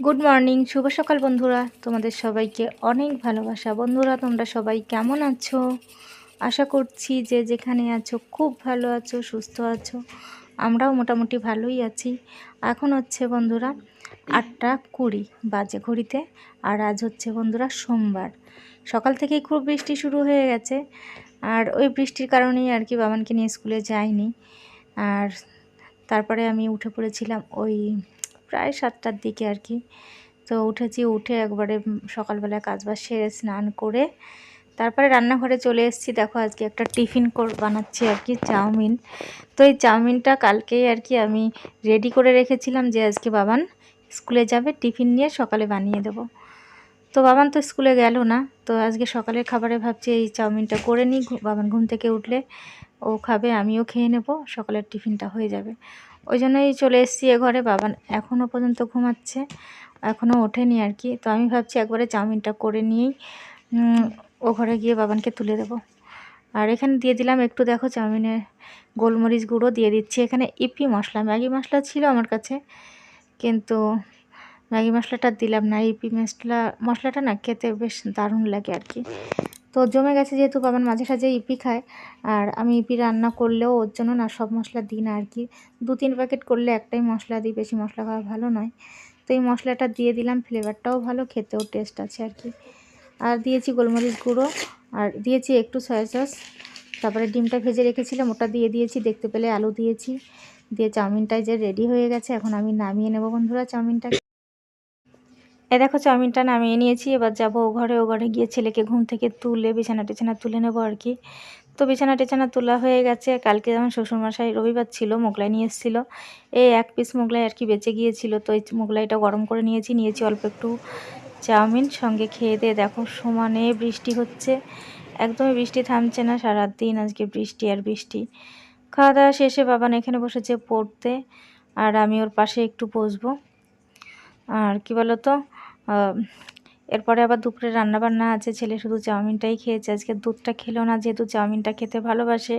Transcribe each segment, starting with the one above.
Good morning শুভ সকাল বন্ধুরা। তোমাদের সবাইকে অনেক ভালোবাসা। বন্ধুরা, তোমরা সবাই কেমন আছো? আশা করছি যে যেখানে আছো, খুব ভালো আছো, সুস্থ আছো। আমরাও মোটামুটি ভালোই আছি। এখন হচ্ছে বন্ধুরা, আটটা কুড়ি বাজে ঘড়িতে। আর আজ হচ্ছে বন্ধুরা সোমবার। সকাল থেকেই খুব বৃষ্টি শুরু হয়ে গেছে। আর ওই বৃষ্টির কারণেই আর কি বাবানকে নিয়ে স্কুলে যাইনি। আর তারপরে আমি উঠে পড়েছিলাম ওই প্রায় সাতটার দিকে আর কি। তো উঠেছি, উঠে একবারে সকালবেলা কাজবাজ সেরে স্নান করে তারপরে রান্নাঘরে চলে এসেছি। দেখো আজকে একটা টিফিন কর বানাচ্ছি আর কি, চাউমিন। তো এই চাউমিনটা কালকেই আর কি আমি রেডি করে রেখেছিলাম যে আজকে বাবান স্কুলে যাবে, টিফিন নিয়ে সকালে বানিয়ে দেবো। তো বাবান তো স্কুলে গেল না, তো আজকে সকালের খাবারে ভাবছি এই চাউমিনটা করে নিই বাবান ঘুম থেকে উঠলে ও খাবে, আমিও খেয়ে নেব, সকালের টিফিনটা হয়ে যাবে। ওই জন্যই চলে এসেছি এ ঘরে বাবান এখনও পর্যন্ত ঘুমাচ্ছে এখনও ওঠেনি আর কি। তো আমি ভাবছি একবারে চাউমিনটা করে নিয়েই ও ঘরে গিয়ে বাবানকে তুলে দেব। আর এখানে দিয়ে দিলাম একটু দেখো চাউমিনের গোলমরিচ গুঁড়ো, দিয়ে দিচ্ছি এখানে ইপি মশলা। ম্যাগি মশলা ছিল আমার কাছে, কিন্তু ম্যাগি মশলাটা দিলাম না। ইপি মশলা, মশলাটা না খেতে বেশ দারুণ লাগে আর কি। তো জমে গেছে যেহেতু বাবার মাঝে সাঝে ইপি খায়, আর আমি ইপি রান্না করলেও ওর জন্য না সব মশলা দিই না আর কি দু তিন প্যাকেট করলে একটাই মশলা দিই, বেশি মশলা খাওয়া ভালো নয়। তো এই মশলাটা দিয়ে দিলাম ফ্লেভারটাও ভালো, খেতেও টেস্ট আছে আর কি আর দিয়েছি গোলমরিচ গুঁড়ো, আর দিয়েছি একটু সয়া সস তারপরে ডিমটা ভেজে রেখেছিলাম, ওটা দিয়ে দিয়েছি, দেখতে পেলে আলু দিয়েছি। দিয়ে চাউমিনটাই যে রেডি হয়ে গেছে, এখন আমি নামিয়ে নেব বন্ধুরা চাউমিনটা এ দেখো চাউমিনটা নামিয়ে নিয়েছি, এবার যাব ও ঘরে ও ঘরে গিয়ে ছেলেকে ঘুম থেকে তুলে, বিছানা টিছানা তুলে নেব আর কি। তো বিছানা টিছানা তোলা হয়ে গেছে, কালকে যেমন শ্বশুরমশাই রবিবার ছিল, মোগলাই নিয়ে এসেছিল এই এক পিস মোগলাই আর কি বেঁচে গিয়েছিল, তো এই মোগলাইটা গরম করে নিয়েছি নিয়েছি অল্প একটু চাউমিন, সঙ্গে খেয়ে দিয়ে দেখো সমানে বৃষ্টি হচ্ছে। একদমই বৃষ্টি থামছে না, সারাদিন আজকে বৃষ্টি আর বৃষ্টি। খাওয়া দাওয়া শেষে বাবান এখানে বসেছে পড়তে, আর আমি ওর পাশে একটু বসবো। আর কি বলতো এরপরে আবার দুপুরে রান্নাবান্না আছে, ছেলে শুধু চাউমিনটাই খেয়েছে। আজকে দুধটা খেলো না, যেহেতু চাউমিনটা খেতে ভালোবাসে,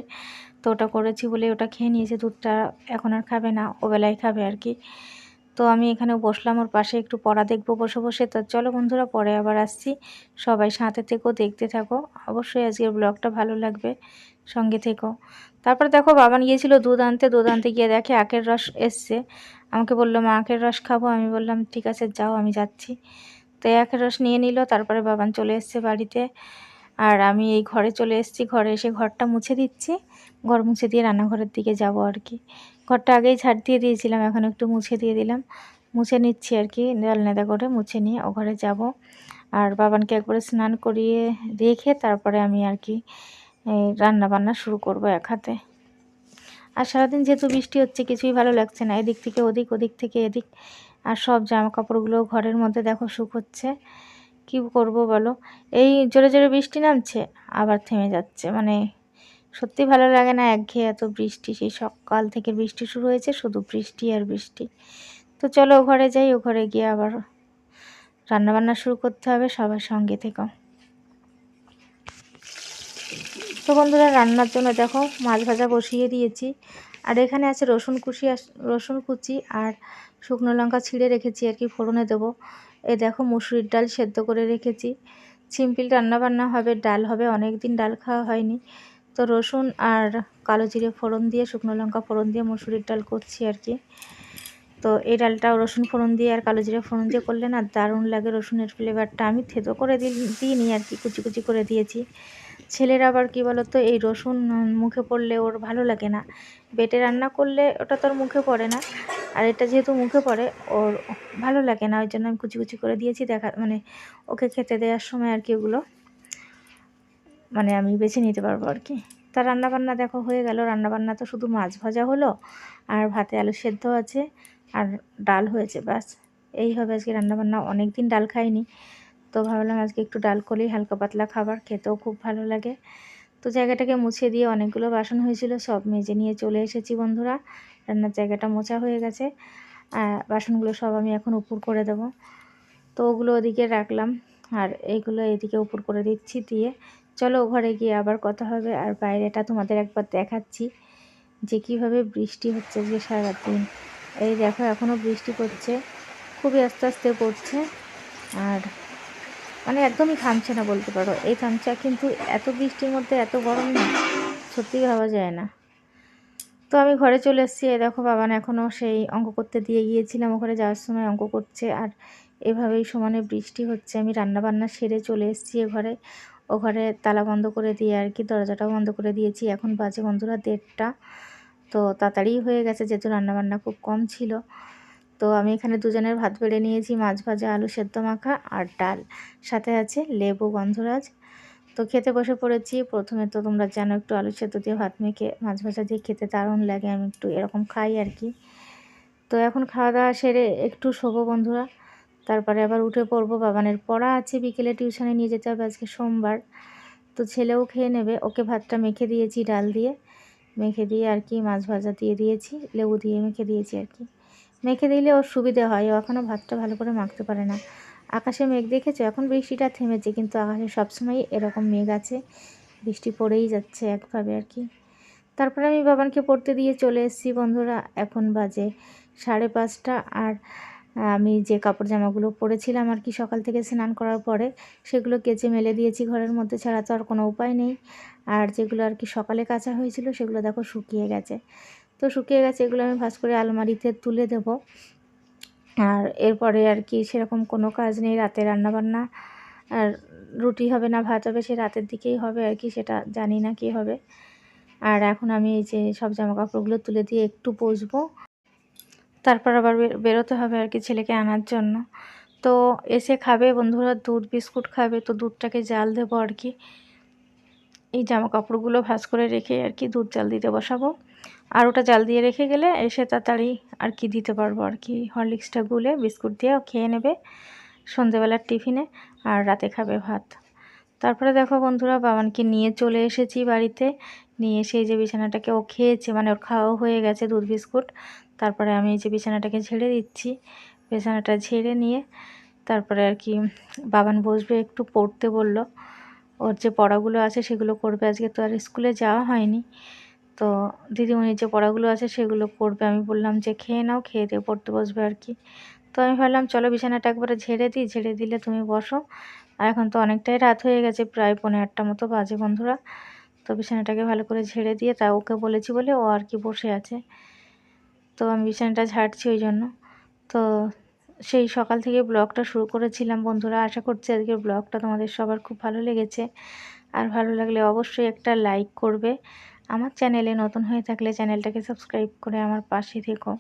তো ওটা করেছি বলে ওটা খেয়ে নিয়েছে দুধটা। এখন আর খাবে না, ওবেলায় খাবে আর কি। তো আমি এখানে বসলাম, ওর পাশে একটু পড়া দেখব, বসে বসে। তো চলো বন্ধুরা, পরে আবার আসছি। সবাই সাথে থেকেও দেখতে থাকো। অবশ্যই আজকের ব্লগটা ভালো লাগবে। সঙ্গে থেকো। তারপরে দেখো বাবান গিয়েছিল দুধ আনতে দুধ আনতে গিয়ে দেখে আখের রস এসছে। আমাকে বলল, মা, আখের রস খাব? আমি বললাম, ঠিক আছে, যাও, আমি যাচ্ছি। তো আখের রস নিয়ে নিল, তারপরে বাবান চলে এসছে বাড়িতে। আর আমি এই ঘরে চলে এসেছি, ঘরে এসে ঘরটা মুছে দিচ্ছি। ঘর মুছে দিয়ে রান্নাঘরের দিকে যাব আর কি। ঘরটা আগেই ছাড় দিয়ে দিয়েছিলাম, এখন একটু মুছে দিয়ে দিলাম। মুছে নিচ্ছি আর কি নেদা করে মুছে নিয়ে ও ঘরে যাব। আর বাবানকে একবারে স্নান করিয়ে রেখে তারপরে আমি আর কি রান্না বান্না শুরু করব এক হাতে। আর সারাদিন যেহেতু বৃষ্টি হচ্ছে, কিছুই ভালো লাগছে না, এদিক থেকে ওদিক ওদিক থেকে এদিক। আর সব জামা কাপড়গুলো ঘরের মধ্যে দেখো শুকোচ্ছে কী করব বলো? এই জোরে জোরে বৃষ্টি নামছে, আবার থেমে যাচ্ছে মানে সত্যি ভালো লাগে না একঘেয়ে এত বৃষ্টি, সেই সকাল থেকে বৃষ্টি শুরু হয়েছে, শুধু বৃষ্টি আর বৃষ্টি। তো চলো ও ঘরে যাই, ও ঘরে গিয়ে আবার রান্নাবান্না শুরু করতে হবে, সবার সঙ্গে থেকেও তো বন্ধুরা, রান্নার জন্য দেখো মাছ ভাজা বসিয়ে দিয়েছি। আর এখানে আছে রসুন কুচি রসুন কুচি আর শুকনো লঙ্কা ছিঁড়ে রেখেছি আর কি, ফোড়নে দেবো। এ দেখো মুসুরির ডাল সেদ্ধ করে রেখেছি। সিম্পল রান্নাবান্না হবে, ডাল হবে অনেক দিন ডাল খাওয়া হয়নি। তো রসুন আর কালো জিরে ফোড়ন দিয়ে, শুকনো লঙ্কা ফোড়ন দিয়ে মুসুরির ডাল করছি আর কি। তো এই ডালটাও রসুন ফোড়ন দিয়ে আর কালো জিরে ফোড়ন দিয়ে করলে না দারুণ লাগে রসুনের ফ্লেভারটা আমি থেতো করে দিইনি আর কি, কুচি কুচি করে দিয়েছি। ছেলের আবার কি বলতো, এই রসুন মুখে পড়লে ওর ভালো লাগে না। বেটে রান্না করলে ওটা তোর মুখে পড়ে না, আর এটা যেহেতু মুখে পড়ে, ওর ভালো লাগে না, ওই জন্য আমি কুচি কুচি করে দিয়েছি দেখা মানে ওকে খেতে দেওয়ার সময় আর কি ওগুলো মানে আমি বেছে নিতে পারব আর কি। তা রান্নাবান্না দেখো হয়ে গেল। রান্নাবান্না তো শুধু মাছ ভাজা হলো আর ভাতে আলু সেদ্ধ আছে আর ডাল হয়েছে ব্যাস। এই হবে আজকে রান্নাবান্না। অনেক দিন ডাল খাইনি, তো ভাবলাম আজকে একটু ডাল করলেই হালকা পাতলা খাবার, খেতেও খুব ভালো লাগে। তো জায়গাটাকে মুছে দিয়ে অনেকগুলো বাসন হয়েছিল, সব মেজে নিয়ে চলে এসেছি বন্ধুরা। রান্নার জায়গাটা মোছা হয়ে গেছে। বাসনগুলো সব আমি এখন উপর করে দেব। তো ওগুলো ওদিকে রাখলাম আর এইগুলো এদিকে উপর করে দিচ্ছি দিয়ে চলো ঘরে গিয়ে আবার কথা হবে আর বাইরেটা তোমাদের একবার দেখাচ্ছি যে কীভাবে বৃষ্টি হচ্ছে যে সারাদিন। এই দেখো এখনও বৃষ্টি পড়ছে, খুবই আস্তে আস্তে পড়ছে আর মানে একদমই থামছে না বলতে পারো। এই থামছে, কিন্তু এত বৃষ্টির মধ্যে এত গরম না সত্যি ভাবা যায় না। তো আমি ঘরে চলে এসেছি এ দেখো বাবান এখনও সেই অঙ্ক করতে দিয়ে গিয়েছিলাম, ওখানে যাওয়ার সময় অঙ্ক করছে আর এভাবেই সমানে বৃষ্টি হচ্ছে। আমি রান্না বান্না সেরে চলে এসেছি এ ঘরে। ও ঘরে তালা বন্ধ করে দিয়ে আর কি, দরজাটাও বন্ধ করে দিয়েছি। এখন বাজে বন্ধুরা দেড়টা। তো তাড়াতাড়ি হয়ে গেছে, যেহেতু রান্নাবান্না খুব কম ছিল। তো আমি এখানে দুজনের ভাত বেড়ে নিয়েছি, মাছ ভাজা, আলু সেদ্ধ মাখা আর ডাল। সাথে আছে লেবু গন্ধরাজ। তো খেতে বসে পড়েছি। প্রথমে তো তোমরা জানো একটু আলু সেদ্ধ দিয়ে ভাত মেখে, মাছ ভাজা দিয়ে খেতে দারুণ লাগে। আমি একটু এরকম খাই আর কি। তো এখন খাওয়া দাওয়া সেরে একটু শোবো বন্ধুরা। তারপরে আবার উঠে পড়ব, বাবানের পড়া আছে, বিকেলে টিউশনে নিয়ে যেতে হবে আজকে সোমবার। তো ছেলেও খেয়ে নেবে, ওকে ভাতটা মেখে দিয়েছি, ডাল দিয়ে। মেখে দিয়ে আর কি মাছ ভাজা দিয়ে দিয়েছি, লেবু দিয়ে মেখে দিয়েছি আর কি। মেখে দিলে ওর সুবিধে হয়, ও এখনও ভাতটা ভালো করে মাখতে পারে না। আকাশে মেঘ দেখেছ? এখন বৃষ্টিটা থেমেছে, কিন্তু আকাশে সবসময় এরকম মেঘ আছে। বৃষ্টি পড়েই যাচ্ছে একভাবে আর কি। তারপরে আমি বাবানকে পড়তে দিয়ে চলে এসেছি বন্ধুরা, এখন বাজে সাড়ে পাঁচটা আর আমি যে কাপড় জামাগুলো পরেছিলাম আর কি সকাল থেকে স্নান করার পরে, সেগুলো কেচে মেলে দিয়েছি ঘরের মধ্যে ছাড়া তো আর কোনো উপায় নেই। আর যেগুলো আর কি সকালে কাচা হয়েছিল, সেগুলো দেখো শুকিয়ে গেছে। তো শুকিয়ে গেছে, এগুলো আমি ভাস করে আলমারিতে তুলে দেব। আর এরপরে আর কি সেরকম কোনো কাজ নেই, রাতে রান্নাবান্না। আর রুটি হবে না, ভাত হবে, সে রাতের দিকেই হবে আর কি, সেটা জানি না কি হবে। আর এখন আমি এই যে সব জামা কাপড়গুলো তুলে দিয়ে একটু বসবো। তারপর আবার বেরোতে হবে আর কি ছেলেকে আনার জন্য। তো এসে খাবে বন্ধুরা, দুধ, বিস্কুট খাবে, তো দুধটাকে জাল দেবো আর কি। এই জামা কাপড়গুলো ভাজ করে রেখে আর কি দুধ জাল দিতে বসাবো। আর ওটা জাল দিয়ে রেখে গেলে এসে তাড়াতাড়ি আর কি দিতে পারব আর কি। হরলিক্সটা গুলে বিস্কুট দিয়ে খেয়ে নেবে সন্ধেবেলার টিফিনে, আর রাতে খাবে ভাত। তারপরে দেখো বন্ধুরা, বাবানকে নিয়ে চলে এসেছি বাড়িতে। নিয়ে সেই যে বিছানাটাকে ও খেয়েছে মানে ওর খাওয়াও হয়ে গেছে দুধ, বিস্কুট। তারপরে আমি এই যে বিছানাটাকে ঝেড়ে দিচ্ছি, বিছানাটা ঝেড়ে নিয়ে তারপরে আর কি বাবান বসবে, একটু পড়তে বলল। ওর যে পড়াগুলো আছে সেগুলো করবে, আজকে তো আর স্কুলে যাওয়া হয়নি। তো দিদিমণির যে পড়াগুলো আছে সেগুলো করবে, আমি বললাম যে খেয়ে নাও, খেয়ে দিয়ে পড়তে বসবে আর কি। তো আমি ভাবলাম, চলো বিছানাটা একবারে ঝেড়ে দিই, ঝেড়ে দিলে তুমি বসো। আর এখন তো অনেকটাই রাত হয়ে গেছে, প্রায় পনেরো আটটা মতো বাজে বন্ধুরা। তো বিছানাটাকে ভালো করে ঝেড়ে দিয়ে তা ওকে বলেছি বলে ও আর কি বসে আছে। তো আমি বিছানাটা ঝাড়ছি ওই জন্য। তো সেই সকাল থেকে ব্লগটা শুরু করেছিলাম বন্ধুরা। আশা করছি আজকের ব্লগটা তোমাদের সবার খুব ভালো লেগেছে। আর ভালো লাগলে অবশ্যই একটা লাইক করবে। আমার চ্যানেলে নতুন হয়ে থাকলে চ্যানেলটাকে সাবস্ক্রাইব করে আমার পাশে থেকো।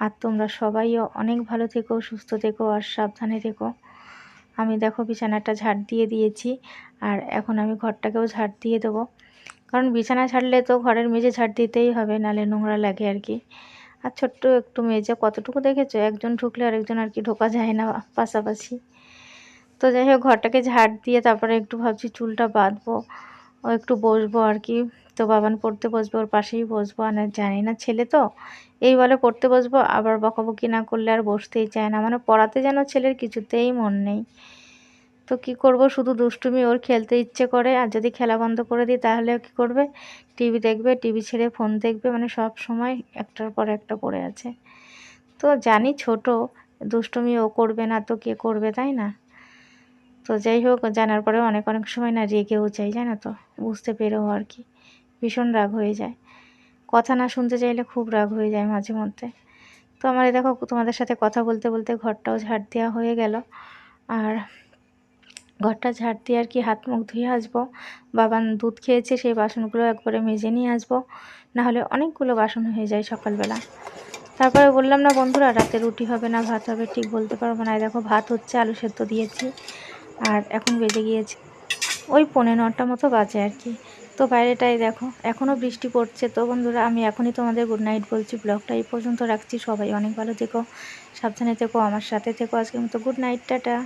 আর তোমরা সবাইও অনেক ভালো থেকো, সুস্থ থেকো আর সাবধানে থেকো। আমি দেখো বিছানাটা ঝাড় দিয়ে দিয়েছি আর এখন আমি ঘরটাকেও ঝাড় দিয়ে দেবো। কারণ বিছানা ছাড়লে তো ঘরের মেঝে ঝাড় দিতেই হবে, নালে নোংরা লাগে আর কি। আর ছোট্ট একটু মেঝে, কতটুকু দেখেছ? একজন ঢুকলে আরেকজন আর কি ঢোকা যায় না পাশাপাশি। তো যাই হোক, ঘরটাকে ঝাড় দিয়ে তারপরে একটু ভাবছি চুলটা বাঁধবো। ও একটু বসবো আর কি। তো বাবান পড়তে বসবো, ওর পাশেই বসবো। আর জানি না, ছেলে তো। এই বলে পড়তে বসবো, আবার বকাবকি না করলে আর বসতেই চায় না। মানে পড়াতে যেন ছেলের কিছুতেই মন নেই। তো কি করব, শুধু দুষ্টুমি ওর খেলতে ইচ্ছে করে। আর যদি খেলা বন্ধ করে দিই, তাহলে কি করবে? টিভি দেখবে, টিভি ছেড়ে ফোন দেখবে। মানে সব সময় একটার পর একটা পড়ে আছে। তো জানি ছোট, দুষ্টুমি ও করবে না, তো কে করবে, তাই না? তো যাই হোক, জানার পরে অনেক অনেক সময় না রেগেও যাই, জানো তো? বুঝতে পেরেও আর কি। ভীষণ রাগ হয়ে যায়। কথা না শুনতে চাইলে খুব রাগ হয়ে যায় মাঝে মধ্যে। তো আমার দেখো, তোমাদের সাথে কথা বলতে বলতে ঘরটাও ঝাড় দেওয়া হয়ে গেল। আর ঘরটা ঝাড় দিয়ে আর কি হাত মুখ ধুয়ে আসব। বাবান দুধ খেয়েছে, সেই বাসনগুলো একবারে মেজে নিয়ে আসব। নাহলে অনেকগুলো বাসন হয়ে যায় সকালবেলা। তারপরে বললাম, না বন্ধুরা, রাতে রুটি হবে না, ভাত হবে। ঠিক বলতে পারব না। দেখো, ভাত হচ্ছে, আলু সেদ্ধ দিয়েছি। আর এখন বেজে গিয়েছে। ওই পনেরো নটা মতো বাজে আর কি। তো বাইরেটাই দেখো এখনও বৃষ্টি পড়ছে। তো বন্ধুরা, আমি এখনই তোমাদের গুড নাইট বলছি। ব্লগটা এই পর্যন্ত রাখছি। সবাই অনেক ভালো থেকো, সাবধানে থেকো, আমার সাথে থেকো। আজকের মতো গুড নাইট টাটা।